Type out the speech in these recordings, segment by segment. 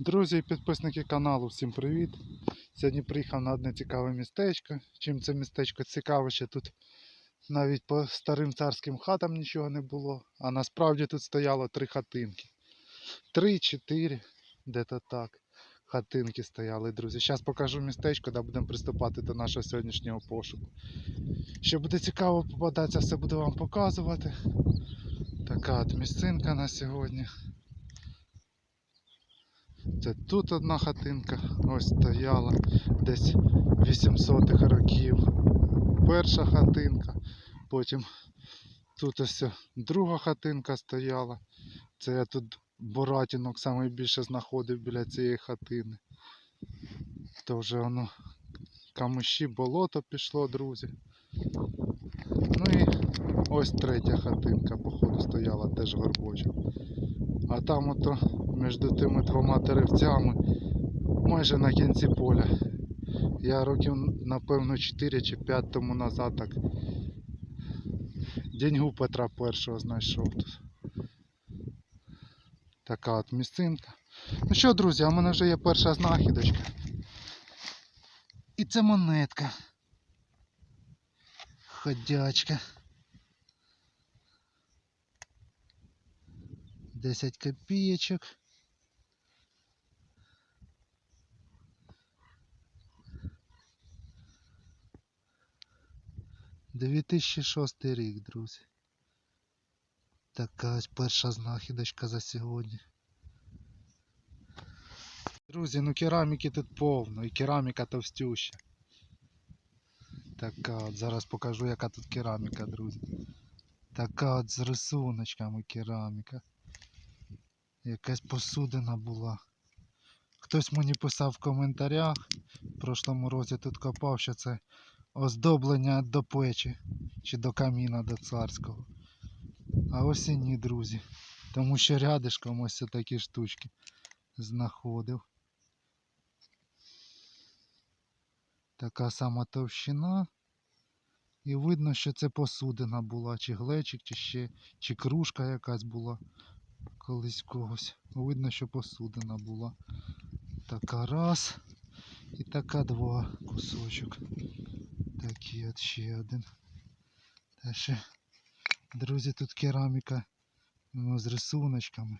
Друзі і підписники каналу, всім привіт! Сьогодні приїхав на одне цікаве містечко. Чим це містечко цікаве, що тут навіть по старим царським хатам нічого не було, а насправді тут стояло три хатинки. Три-чотири, де-то так. Хатинки стояли, друзі. Зараз покажу містечко, де будемо приступати до нашого сьогоднішнього пошуку. Що буде цікаво попадатися, все буду вам показувати. Така от місцинка на сьогодні. Це тут одна хатинка, ось стояла десь 800-х років. Перша хатинка, потім тут ось друга хатинка стояла. Це я тут боратінок найбільше знаходив біля цієї хатини. То вже воно камиші, болото пішло, друзі. Ну і ось третя хатинка, походу, стояла теж горбочок. А там ото між тими двома деревцями майже на кінці поля. Я років, напевно, 4 чи 5 тому назад так Деньгу Петра першого знайшов тут. Така от місцинка. Ну що, друзі, у мене вже є перша знахідочка. І це монетка. Ходячка. 10 копійочок. 2006 рік, друзі. Така ось перша знахідочка за сьогодні. Друзі, ну кераміки тут повно і кераміка товстюща. Така от, зараз покажу яка тут кераміка, друзі. Така от з рисуночками кераміка. Якась посудина була. Хтось мені писав в коментарях в прошлому році тут копав, що це оздоблення до печі чи до каміна до царського. А ось і ні, друзі. Тому що рядишком ось такі штучки знаходив. Така сама товщина. І видно, що це посудина була, чи глечик, чи ще, чи кружка якась була колись когось. Видно, що посудина була. Така раз. І така два кусочок. Такий от ще один. Та ще, друзі, тут кераміка ну, з рисуночками.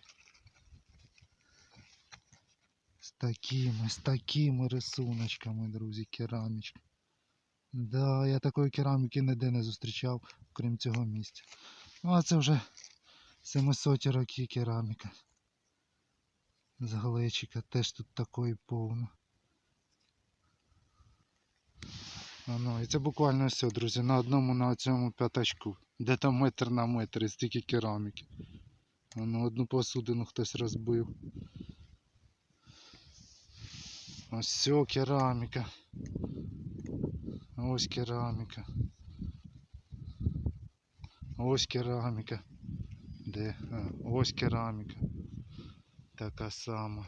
З такими, з такими рисуночками, друзі, керамічка. Да, я такої кераміки ніде не зустрічав, крім цього місця. Ну, а це вже 700 роки кераміка. З глечика теж тут такої повно. Ну, і це буквально все, друзі, на одному на цьому п'ятачку. Де там метр на метр і стільки кераміки. Ну, одну посудину хтось розбив. Ось все кераміка. Ось кераміка. Ось кераміка. Де? А, ось кераміка. Така сама.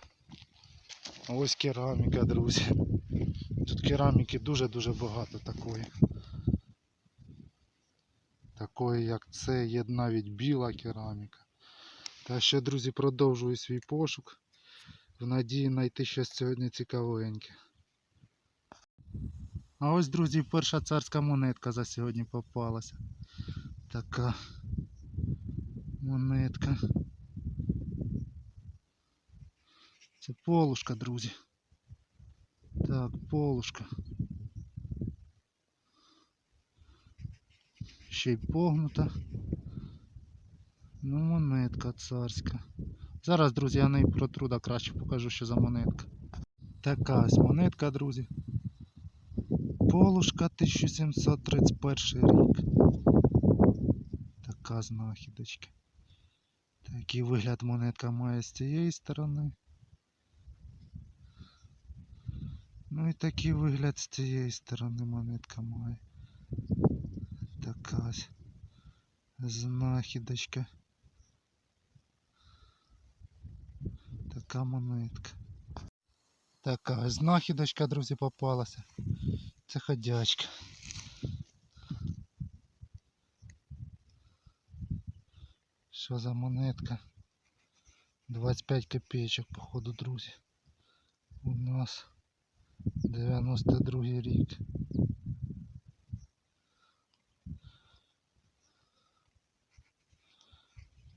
Ось кераміка, друзі. Кераміки дуже-дуже багато такої. Такої, як це, є навіть біла кераміка. Та ще, друзі, продовжую свій пошук. В надії знайти щось сьогодні цікавеньке. А ось, друзі, перша царська монетка за сьогодні попалася. Така монетка. Це полушка, друзі. Так, полушка. Ще й погнута. Ну, монетка царська. Зараз, друзі, я неї протруда краще покажу, що за монетка. Така ось монетка, друзі. Полушка 1731 рік. Така знахідочка. Такий вигляд монетка має з цієї сторони. Ну і такий вигляд з цієї сторони монетка має. Така ось знахідочка. Така монетка. Така знахідочка, друзі, попалася. Це ходячка. Що за монетка? 25 копеечок, походу, друзі. у нас 92 рік.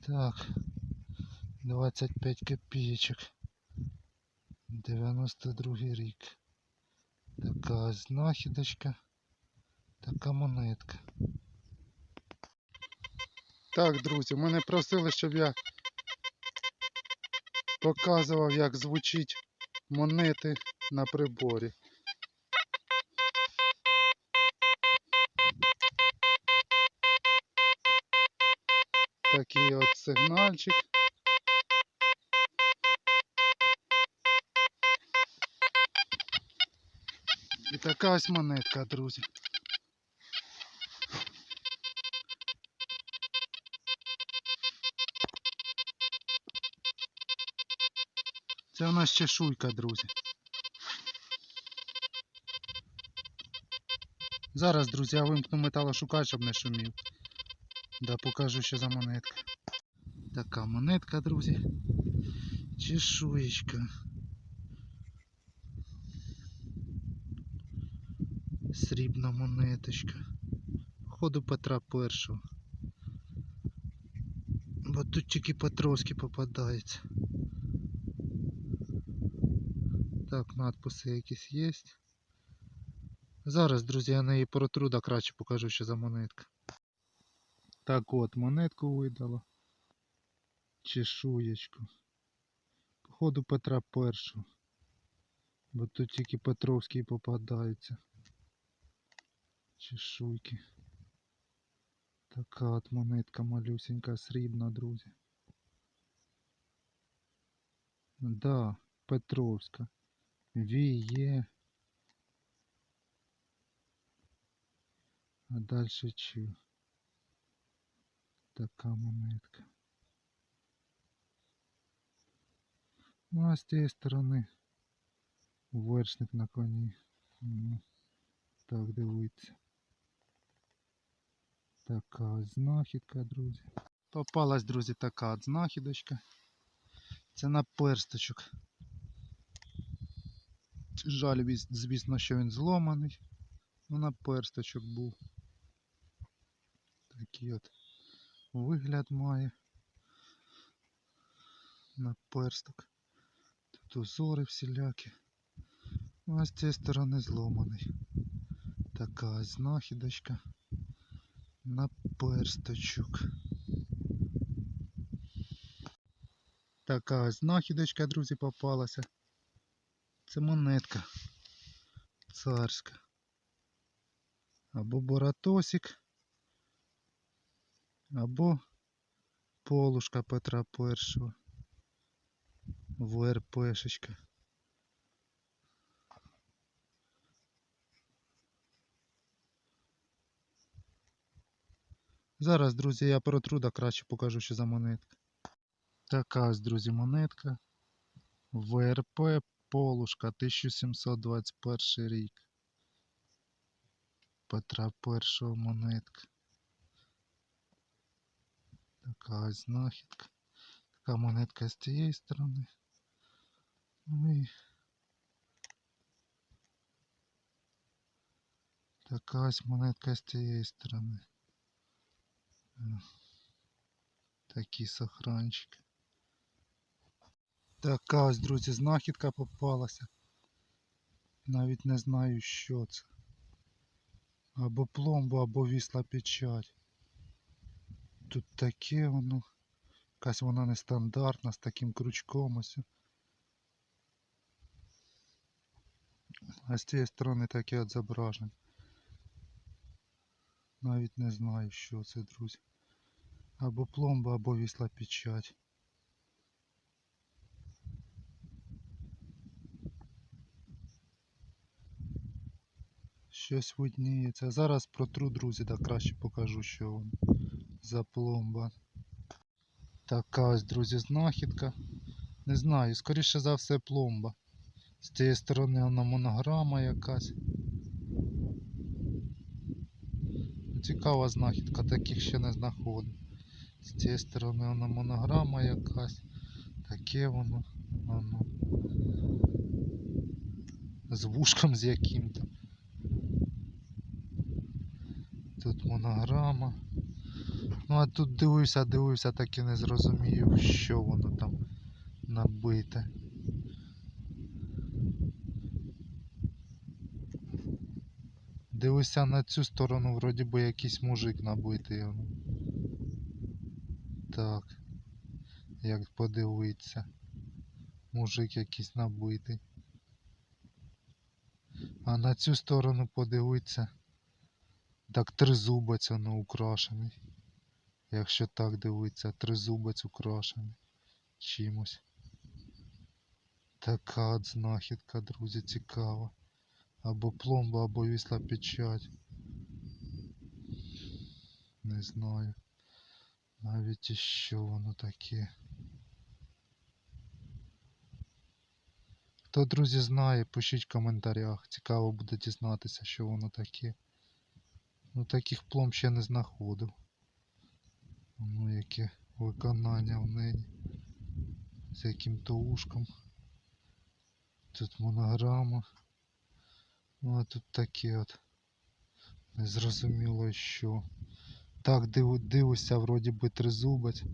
Так, 25 копеечок. 92 рік. Така знахідочка. Така монетка. Так, друзі, мене просили, щоб я показував, як звучить монети на приборі. Такий от сигнальчик. І така ось монетка, друзі. Це у нас чешуйка, друзі. Зараз, друзі, я вимкну металошукач, щоб не шумів. Да, покажу, що за монетка. Така монетка, друзі. Чешуєчка. Срібна монеточка. Ходу Петра Першого. Бо тут тільки Петровські попадаються. Так, надписи якісь є. Зараз, друзі, я неї протру, да краще покажу, що за монетка. Так от, монетку видало. Чешуєчку. Походу Петра Першого. Бо тут тільки Петровські попадаються. Чешуйки. Така от монетка малюсенька, срібна, друзі. Да, Петровська. Віє. А далі чи? Така монетка. Ну а з тієї сторони вершник на коні. Ну, так дивиться. Така знахідка, друзі. Попалась, друзі, така знахідочка. Це на персточок. Жаль, звісно, що він зломаний. Ну, на персточок був. Такий от вигляд має. На персток. Тут узори всілякі. Ну, а з цієї сторони зломаний. Така знахідочка. На персточок. Така знахідочка, друзі, попалася. Це монетка царська. Або Боратосик, або Полушка Петра І. ВРПшечка. Зараз, друзі, я протру, да краще покажу, що за монетка. Така ось, друзі, монетка. ВРП Полушка 1721 рік. Петра І монетка. Така ось знахідка. Така монетка з тієї сторони. Ну і така монетка з тієї сторони. Такі сохранчики. Така ось, друзі, знахідка попалася. Навіть не знаю, що це. Або пломба, або вісла печать. Тут таке воно. Якась вона нестандартна з таким крючком ось. А з цієї сторони таке от зображення. Навіть не знаю, що це, друзі. Або пломба, або вісла печать. Щось видніється. Зараз протру, друзі, да краще покажу, що воно за пломба. Така ось, друзі, знахідка. Не знаю, скоріше за все пломба. З цієї сторони вона монограма якась. Цікава знахідка, таких ще не знаходив. З цієї сторони вона монограма якась. Таке воно. воно. з вушком з яким-то. Тут монограма. Ну а тут дивився, дивився, так і не зрозумів, що воно там набите. Дивився на цю сторону, вроді би якийсь мужик набитий. Так. Як подивитися. Мужик якийсь набитий. А на цю сторону подивитися. Так тризубець воно украшений. Якщо так дивитися, тризубець украшений чимось. Така от знахідка, друзі, цікава. Або пломба, або вісла печать. Не знаю. Навіть і що воно таке. Хто, друзі, знає, пишіть в коментарях. Цікаво буде дізнатися, що воно таке. Ну таких пломб ще не знаходив. Ну яке виконання в неї. З яким-то ушком. Тут монограма. Ну а тут таке от. Незрозуміло що. Так диву, дивишся, вроді би тризубець.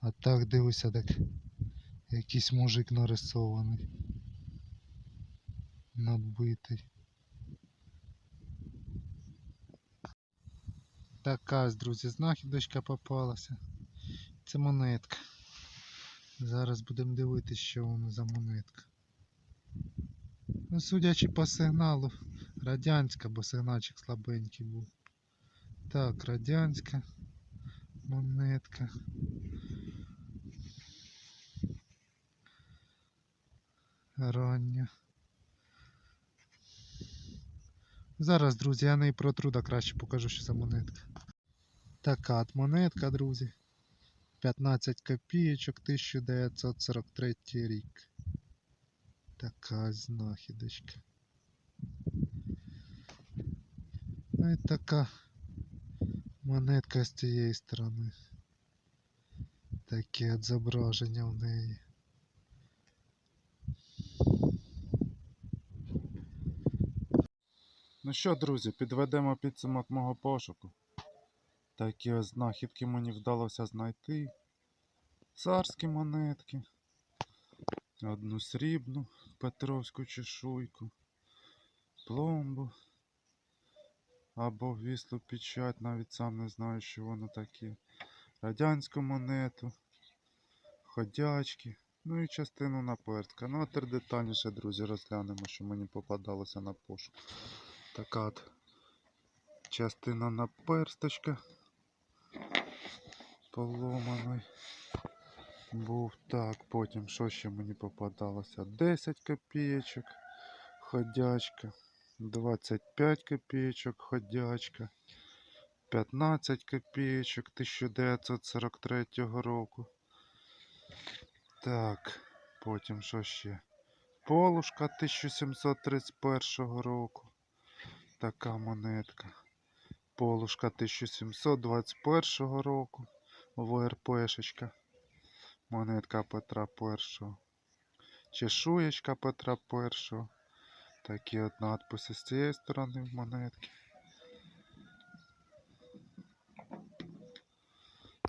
А так дивишся, так якийсь мужик нарисований. Набитий. Така друзі, знахідочка попалася. Це монетка. Зараз будемо дивитися, що воно за монетка. Ну, судячи по сигналу, радянська, бо сигнальчик слабенький був. Так, радянська монетка. Рання. Зараз, друзі, я не про труда краще покажу, що за монетка. Така от монетка, друзі. 15 копійочок, 1943 рік. Така знахідочка. Ну і така монетка з цієї сторони. Таке от зображення в неї. Ну що, друзі, підведемо підсумок мого пошуку. Такі ось знахідки мені вдалося знайти. Царські монетки. Одну срібну Петровську чешуйку, пломбу або віслу печать, навіть сам не знаю, що воно таке. Радянську монету, ходячки, ну і частину наперстка. Ну а тепер детальніше, друзі, розглянемо, що мені попадалося на пошук. Така от частина наперсточка поломаний був. Так, потім що ще мені попадалося? 10 копійочок, ходячка, 25 копійочок, ходячка, 15 копійочок 1943 року. Так, потім що ще? Полушка 1731 року. Така монетка. Полушка 1721 року. ВРПшечка. Монетка Петра І. Чешуєчка Петра І. Такі от надписи з цієї сторони в монетки.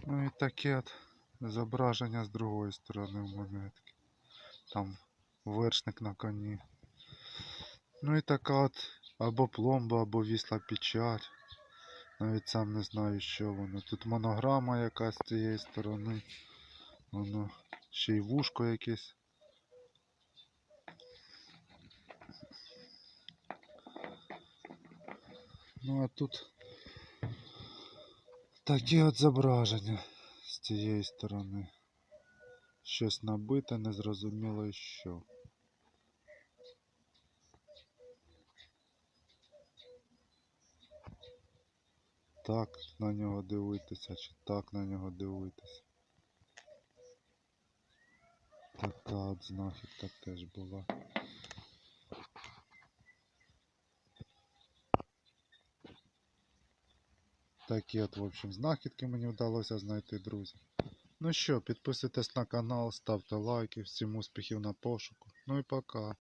Ну і таке от зображення з другої сторони в монетки. Там вершник на коні. Ну і така от або пломба, або вісла печать. Навіть сам не знаю, що воно. Тут монограма якась з цієї сторони. Воно ще й вушко якесь. Ну а тут такі от зображення з цієї сторони. Щось набите, незрозуміло що. Так на нього дивитися, чи так на нього дивитися. Така от знахідка теж була. Такі от, в общем, знахідки мені вдалося знайти, друзі. Ну що, підписуйтесь на канал, ставте лайки, всім успіхів на пошуку. Ну і пока.